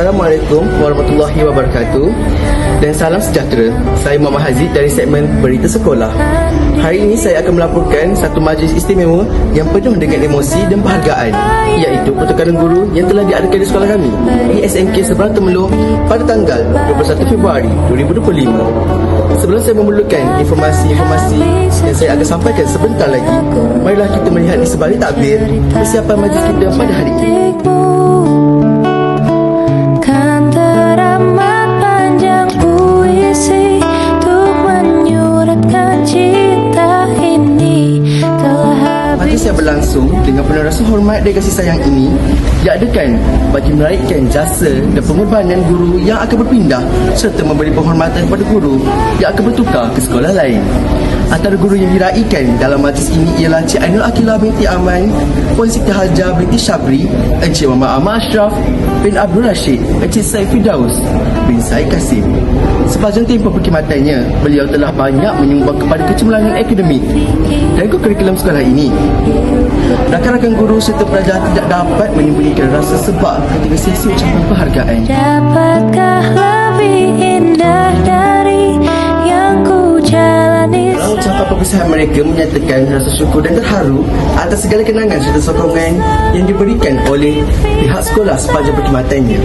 Assalamualaikum warahmatullahi wabarakatuh dan salam sejahtera. Saya Muhammad Haziq dari segmen Berita Sekolah. Hari ini saya akan melaporkan satu majlis istimewa yang penuh dengan emosi dan penghargaan iaitu pertukaran guru yang telah diadakan di sekolah kami di SMK Seberang Temelung pada tanggal 21 Februari 2025. Sebelum saya memerlukan informasi-informasi yang saya akan sampaikan sebentar lagi, marilah kita melihat di sebalik takbir persiapan majlis kita pada hari ini. Penuh rasa hormat dan kasih sayang ini diadakan bagi meraihkan jasa dan pengorbanan guru yang akan berpindah serta memberi penghormatan kepada guru yang akan bertukar ke sekolah lain. Antara guru yang diraikan dalam majlis ini ialah Cik Ainul Akilah binti Aman, Puan Siti Hajar binti Syabri, Encik Muhammad Ahmad Ashraf bin Abdul Rashid, Encik Said Firdaus bin Said Kasim. Sepanjang tempoh perkhidmatannya, beliau telah banyak menyumbang kepada kecemerlangan akademik dan kurikulum sekolah ini. Rakan-rakan guru serta pelajar tidak dapat menyembunyikan rasa sebab ketika sesi ucapan penghargaan. Dapatkah lebih indah dari yang ku jalani Dalam ucapan perpisahan mereka menyatakan rasa syukur dan terharu atas segala kenangan serta sokongan yang diberikan oleh pihak sekolah sepanjang perkhidmatannya.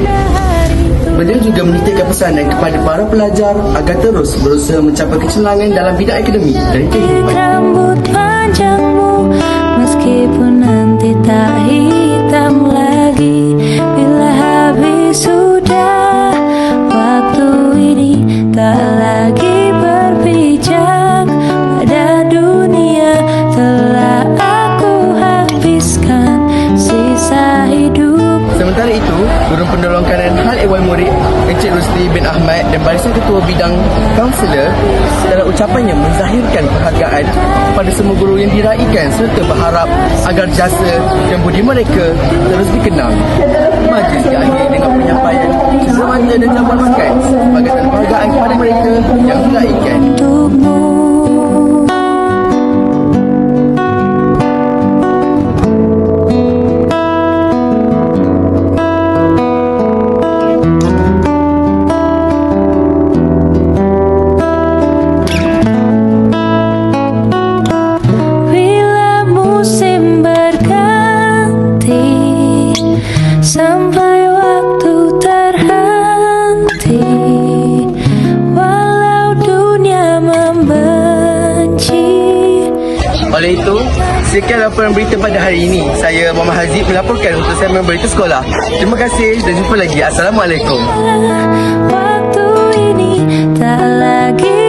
Beliau juga menitipkan pesanan kepada para pelajar agar terus berusaha mencapai kecemerlangan dalam bidang akademik dan kehidupan. Panjangmu Meskipun nanti tak hitam lagi Ehwal Murid Encik Rusli bin Ahmad dan Barisan Ketua Bidang Kaunselor dalam ucapannya menzahirkan penghargaan kepada semua guru yang diraikan serta berharap agar jasa dan budi mereka terus dikenal. Majlis diakhiri dengan penyampaian sesemata dan makan sebagai penghargaan kepada mereka yang diraikan. Sekian laporan berita pada hari ini. Saya Muhammad Haziq melaporkan untuk segmen berita sekolah. Terima kasih dan jumpa lagi. Assalamualaikum. Waktu ini tak lagi